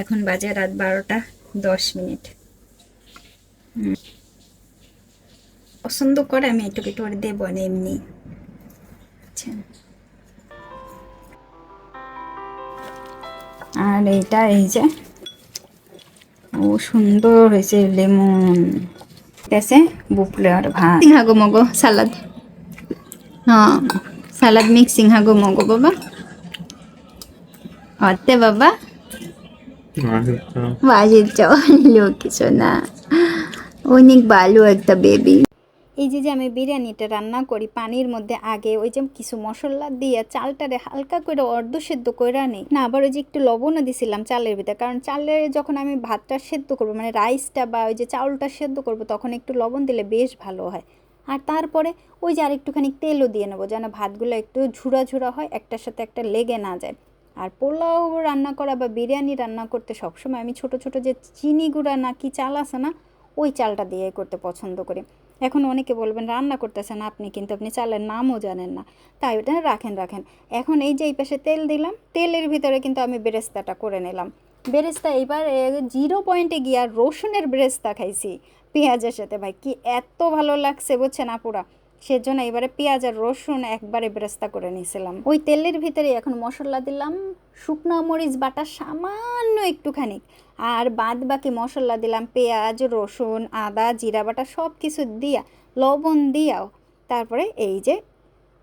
এখন বাজে রাত বারোটা দশ মিনিট। পছন্দ করে আমি একটু একটু দেবো না এমনি। আচ্ছা। আর এইটা এই যে, ও সুন্দর হয়েছে লেমন। আছে আর ভাত। হাগো মগো, সালাদ। হ্যাঁ সালাদ মিক্সিং হাগো মগো বাবা। অতে বাবা। বাজে চলো কিছু না। অনেক ভালো একটা বেবি এই যে যে আমি বিরিয়ানিটা রান্না করি পানির মধ্যে আগে ওই যে কিছু মশলা দিয়ে চালটারে হালকা করে অর্ধ সেদ্ধ করে নিই। না আবার ওই যে একটু লবণও দিছিলাম চালের ভিতরে কারণ চালের যখন আমি ভাতটা সেদ্ধ করব মানে রাইসটা বা ওই যে চাউলটা সেদ্ধ করব তখন একটু লবণ দিলে বেশ ভালো হয়। আর তারপরে ওই যে আর একটুখানি তেলও দিয়ে নেব যেন ভাতগুলো একটু ঝুরা ঝুরা হয় একটার সাথে একটা লেগে না যায়। আর পোলাও রান্না করা বা বিরিয়ানি রান্না করতে সবসময় আমি ছোট ছোট যে চিনি গুঁড়া না কি চাল আছে না, ওই চালটা দিয়ে করতে পছন্দ করি। এখন অনেকে বলবেন, রান্না করতেছেন আপনি, কিন্তু আপনি চালের নামও জানেন না। তাই ওটা রাখেন রাখেন। এখন এই যে এই পাশে তেল দিলাম, তেলের ভিতরে কিন্তু আমি বেরেস্তাটা করে নিলাম। বেরেস্তা এইবার জিরো পয়েন্টে গিয়ে রসুনের বেরেস্তা খাইছি, পেঁয়াজের সাথে। ভাই, কি এত ভালো লাগছে, বুঝছেন আপুরা? সেজন্য এবারে পেঁয়াজ আর রসুন একবারে বেরেস্তা করে নিয়েছিলাম। ওই তেলের ভিতরে এখন মশলা দিলাম, শুকনো মরিচ বাটা সামান্য একটুখানি, আর বাদ বাকি মশলা দিলাম পেঁয়াজ, রসুন, আদা, জিরা বাটা সব কিছু দিয়া, লবণ দিয়াও। তারপরে এই যে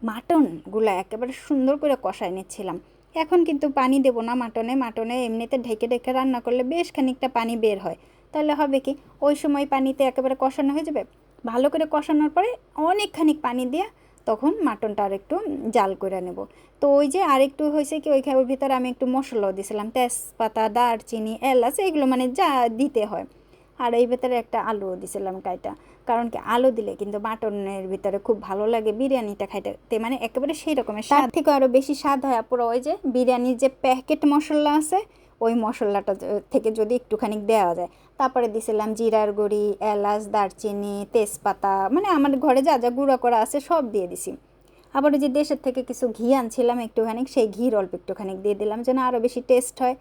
মাটনগুলো একেবারে সুন্দর করে কষায় নিচ্ছিলাম। এখন কিন্তু পানি দেবো না মাটনে মাটনে এমনিতে ঢেকে ঢেকে রান্না করলে বেশ খানিকটা পানি বের হয়। তাহলে হবে কি, ওই সময় পানিতে একেবারে কষানো হয়ে যাবে? ভালো করে কষানোর পরে অনেকখানি পানি দিয়ে তখন মাটনটা আর একটু জাল করে নেব। তো ওই যে আরেকটু হয়েছে কি, ওই ওর ভিতরে আমি একটু মশলাও দিয়েছিলাম তেজপাতা, দারচিনি, এলাচ, এগুলো মানে যা দিতে হয়। আর এই ভেতরে একটা আলুও দিছিলাম কাইটা। কারণ কি, আলু দিলে কিন্তু মাটনের ভিতরে খুব ভালো লাগে, বিরিয়ানিটা খাইতে মানে একেবারে সেই রকমের স্বাদ থেকে আরও বেশি স্বাদ হয় পুরো ওই যে বিরিয়ানির যে প্যাকেট মশলা আছে ওই মশলাটা থেকে যদি একটুখানি দেওয়া যায়। তারপরে দিছিলাম জিরার গুঁড়ি, এলাচ, দারচিনি, তেজপাতা মানে আমার ঘরে যা যা গুঁড়া করা আছে সব দিয়ে দিছি। আবার ওই যে দেশের থেকে কিছু ঘি আনছিলাম একটুখানি, সেই ঘির অল্প একটুখানি দিয়ে দিলাম যেন আরও বেশি টেস্ট হয়।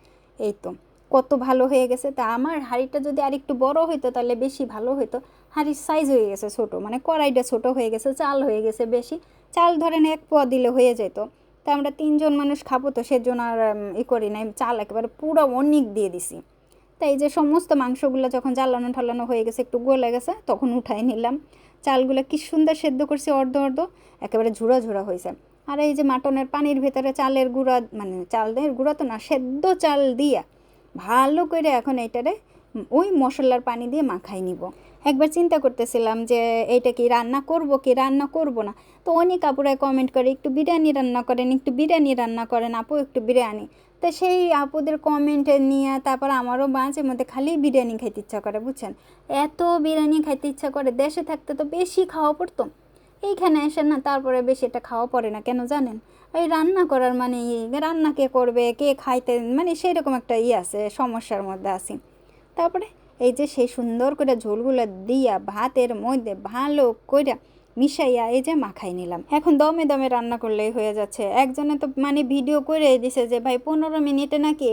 এই তো, কত ভালো হয়ে গেছে। তা আমার হাঁড়িটা যদি আর একটু বড় হইতো তাহলে বেশি ভালো হইতো। হাঁড়ির সাইজ হয়ে গেছে ছোট মানে কড়াইটা ছোট হয়ে গেছে, চাল হয়ে গেছে বেশি। চাল ধরেন এক পোয়া দিলে হয়ে যেত তা আমরা তিনজন মানুষ খাব তো সেজন্য আর ই করি নাই চাল একেবারে পুরো অনেক দিয়ে দিছি। তাই যে সমস্ত মাংসগুলো যখন জ্বালানো ঠালানো হয়ে গেছে, একটু গলে গেছে, তখন উঠাই নিলাম। চালগুলো কি সুন্দর সেদ্ধ করছি অর্ধ অর্ধ, একেবারে ঝুড়া ঝুড়া হয়েছে। আর এই যে মাটনের পানির ভেতরে চালের গুঁড়া মানে চালের গুঁড়া তো না, সেদ্ধ চাল দিয়া ভালো করে এখন এইটারে ওই মশলার পানি দিয়ে মাখাই নিব। একবার চিন্তা করতেছিলাম যে এইটা কি রান্না করব, কি রান্না করব না। তো অনেক আপুরাই কমেন্ট করে, একটু বিরিয়ানি রান্না করেন, একটু বিরিয়ানি রান্না করেন আপু, একটু বিরিয়ানি। তো সেই আপুদের কমেন্ট নিয়ে তারপর আমারও মাঝে মধ্যে খালি বিরিয়ানি খাইতে ইচ্ছা করে, বুঝছেন? এত বিরিয়ানি খাইতে ইচ্ছা করে, দেশে থাকতে তো বেশি খাওয়া পড়তো। এইখানে এসে না তারপরে বেশি এটা খাওয়া পড়ে না, কেন জানেন? এই রান্না করার মানে রান্না কে করবে, কে খাইতে মানে সেই রকম একটা ই আছে, সমস্যার মধ্যে আছি। তারপরে এই যে সেই সুন্দর করে ঝোলগুলো দিয়া, ভাতের মধ্যে ভালো করে মিশাইয়া এই যে মাখাই নিলাম। এখন দমে দমে রান্না করলেই হয়ে যাচ্ছে। একজনে তো মানে ভিডিও করে দিছে যে, ভাই, পনেরো মিনিটে নাকি?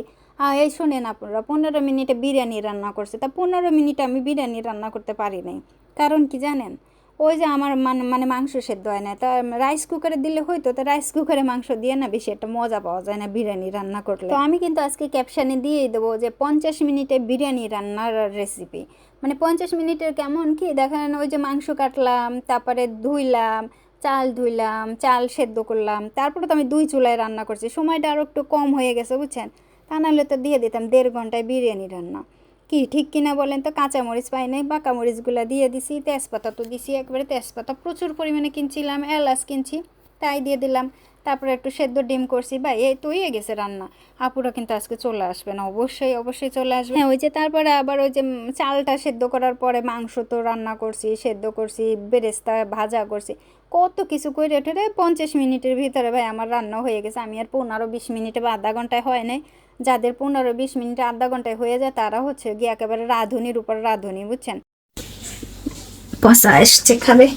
এই শোনেন আপনারা, পনেরো মিনিটে বিরিয়ানি রান্না করছে। তা পনেরো মিনিটে আমি বিরিয়ানি রান্না করতে পারি নাই। কারণ কি জানেন? ওই যে আমার মানে মাংস সেদ্ধ হয় না। তা রাইস কুকারে দিলে হয়তো তো রাইস কুকারে মাংস দিয়ে না বেশি একটা মজা পাওয়া যায় না বিরিয়ানি রান্না করলে। তো আমি কিন্তু আজকে ক্যাপশানে দিয়েই দেবো যে পঞ্চাশ মিনিটে বিরিয়ানি রান্নার রেসিপি মানে পঞ্চাশ মিনিটের কেমন কি? দেখেন ওই যে মাংস কাটলাম, তারপরে ধুইলাম, চাল ধুইলাম, চাল সেদ্ধ করলাম, তারপরে তো আমি দুই চুলায় রান্না করছি। সময়টা আরও একটু কম হয়ে গেছে, বুঝছেন? তা নাহলে তো দিয়ে দিতাম দেড় ঘন্টায় বিরিয়ানি রান্না। কি? ঠিক কিনা বলেন তো? কাঁচামরিচ পাই নাই পাকা মরিচগুলো দিয়ে দিছি, তেজপাতা তো দিছি, একবারে তেজপাতা প্রচুর পরিমাণে কিনছিলাম, এলাচ কিনছি, তাই দিয়ে দিলাম। তারপরে একটু সেদ্ধ ডিম করছি, ভাই, এই তো হয়ে গেছে রান্না। আপুরা কিন্তু আজকে চলে আসবে না, অবশ্যই অবশ্যই চলে আসবে। হ্যাঁ ওই যে তারপরে আবার ওই যে চালটা সেদ্ধ করার পরে মাংস তো রান্না করছি, সেদ্ধ করছি, বেরেস্তা ভাজা করছি। কত কিছু করে ঠেরে পঞ্চাশ মিনিটের ভিতরে, ভাই, আমার রান্না হয়ে গেছে। আমি আর পনেরো বিশ মিনিটে বা আধা ঘন্টায় হয় নাই। যাদের পনেরো বিশ মিনিটে আধা ঘন্টায় হয়ে যায়, তারা হচ্ছে গিয়ে একেবারে রাঁধুনির উপর রাঁধুনি, বুঝছেন? পচা এসছে, খাবে।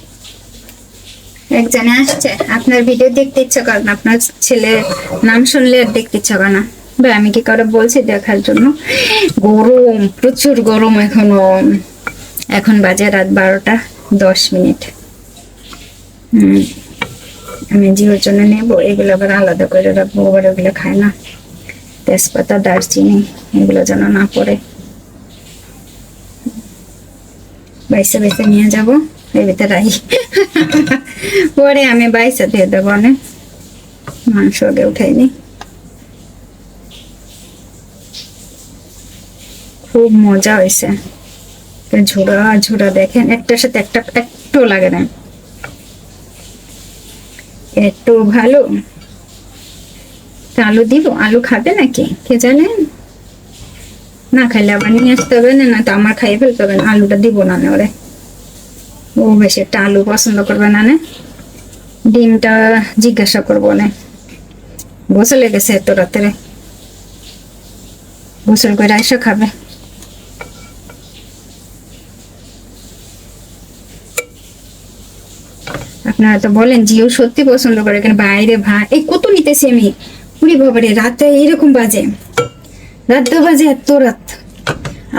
একজনে আসছে, আপনার ভিডিও দেখতে ইচ্ছা করে না, আপনার ছেলের নাম শুনলে আর দেখতে ইচ্ছা করে না। বা আমি কি করে বলছি দেখার জন্য? গরম, প্রচুর গরম এখনও। এখন বাজে রাত বারোটা দশ মিনিট। আমি জিওর জন্য নেব, এগুলো আবার আলাদা করে রাখব, আবার ওগুলো খায় না। তেজপাতা, দারচিনি, এগুলো যেন না পড়ে। বাইসে বাইসে নিয়ে যাব রাই পরে আমি বাইসে দিয়ে দেবো অনেক। মাংস আগে উঠাইনি খুব মজা হয়েছে। ঝোড়া ঝোড়া দেখেন, একটার সাথে একটা একটু লাগে না। একটু ভালো। আলু দিব, আলু খাবে নাকি? কে জানেন না খাইলে আবার নিয়ে আসতে হবে না তো আমার খাইয়ে ফেলতে হবে না, আলুটা দিব না ওরে। ও বেশি একটা আলু পছন্দ করবে না ডিমটা জিজ্ঞাসা করব না। গোসল লেগেছে এত রাত্রে। গোসল করে এসে খাবে। আপনারা তো বলেন জিও সত্যি পছন্দ করে কেন বাইরে ভাই এই কত নিতেছি আমি? উড়ি বাবারে, রাতে এইরকম বাজে। রাত বাজে এত রাত।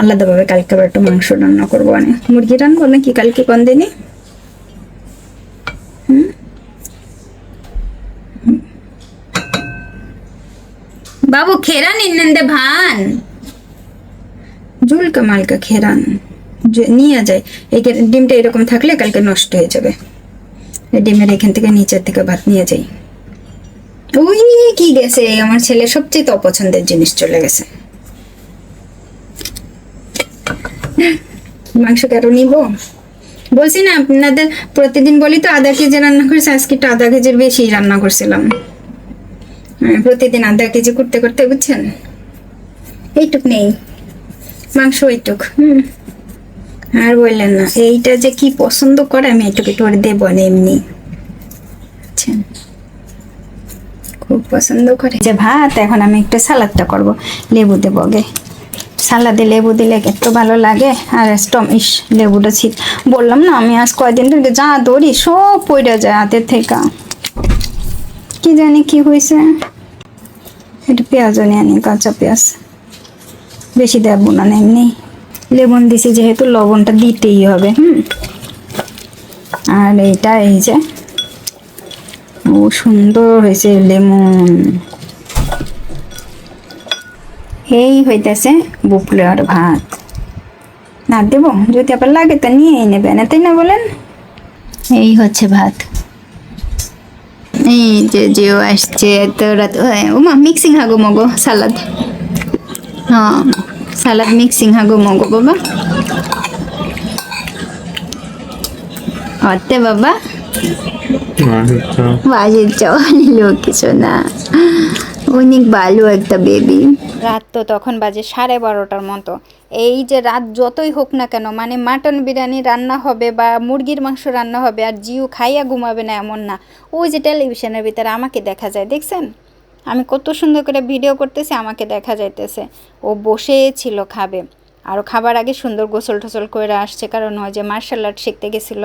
আলাদাভাবে কালকে আবার একটু মাংস রান্না করব অনেক মুরগি রান্নাবো নাকি কালকে কোন দিনে? বাবু, খেরা নিন্নন্দে ভান। জুল কামালকা খেরান। নিয়ে যায়। এই ডিমটা এরকম থাকলে কালকে নষ্ট হয়ে যাবে। ডিমের এখান থেকে নিচের থেকে ভাত নিয়ে যাই। ওই কি গেছে? আমার ছেলে সবচেয়ে অপছন্দের জিনিস চলে গেছে। মাংস কারও নিব? বলছি না আপনাদের প্রতিদিন বলি তো আধা কেজি রান্না করেছি আজকে একটু আধা কেজির বেশি রান্না করছিলাম। হ্যাঁ, প্রতিদিন আধা কেজি করতে করতে বুঝছেন? এইটুক নেই। মাংস এইটুক হুম। আর বললেন না এইটা যে কি পছন্দ করে আমি এইটুকু একটু দেবো না এমনি বুঝছেন? খুব পছন্দ করে। যে ভাত, এখন আমি একটু সালাদটা করব, লেবু দেবো আগে। সালাদে লেবু দিলে একটু ভালো লাগে, আর ইস, লেবুটা ছিল বললাম না, আমি আজ কয়দিন থেকে যা দৌড়ি সব পড়ে যায় হাতের থেকে। কি জানি কি হয়েছে একটু পেঁয়াজও নিয়ে আনি, কাঁচা পেঁয়াজ। বেশি দেবো না এমনি। লেবুন দিছি, যেহেতু লবণটা দিতেই হবে, হুম। আর এইটা, এই যে ও সুন্দর হয়েছে লেমন। এই হইতেছে বুপলের ভাত। না দেব যদি আবার লাগে তো নিয়েই নেবেন তাই না বলেন? এই হচ্ছে ভাত। এই যে জিও আসছে তো রাত ওমা মিক্সিং হাগো মগো সালাদ। হ্যাঁ সালাদ মিক্সিং হাগো মগো বাবা। অতে বাবা। আচ্ছা। বাসের চাওয়া নিলেও কিছু না। অনেক ভালো একটা বেবি রাত তো তখন বাজে সাড়ে বারোটার মতো। এই যে রাত যতই হোক না কেন মানে মাটন বিরিয়ানি রান্না হবে বা মুরগির মাংস রান্না হবে আর জিও খাইয়া ঘুমাবে না এমন না। ওই যে টেলিভিশনের ভিতরে আমাকে দেখা যায় দেখছেন? আমি কত সুন্দর করে ভিডিও করতেছি আমাকে দেখা যাইতেছে। ও বসে ছিল খাবে। আরও খাবার আগে সুন্দর গোসল টোসল করে আসছে কারণ ওই যে মার্শাল আর্ট শিখতে গেছিল।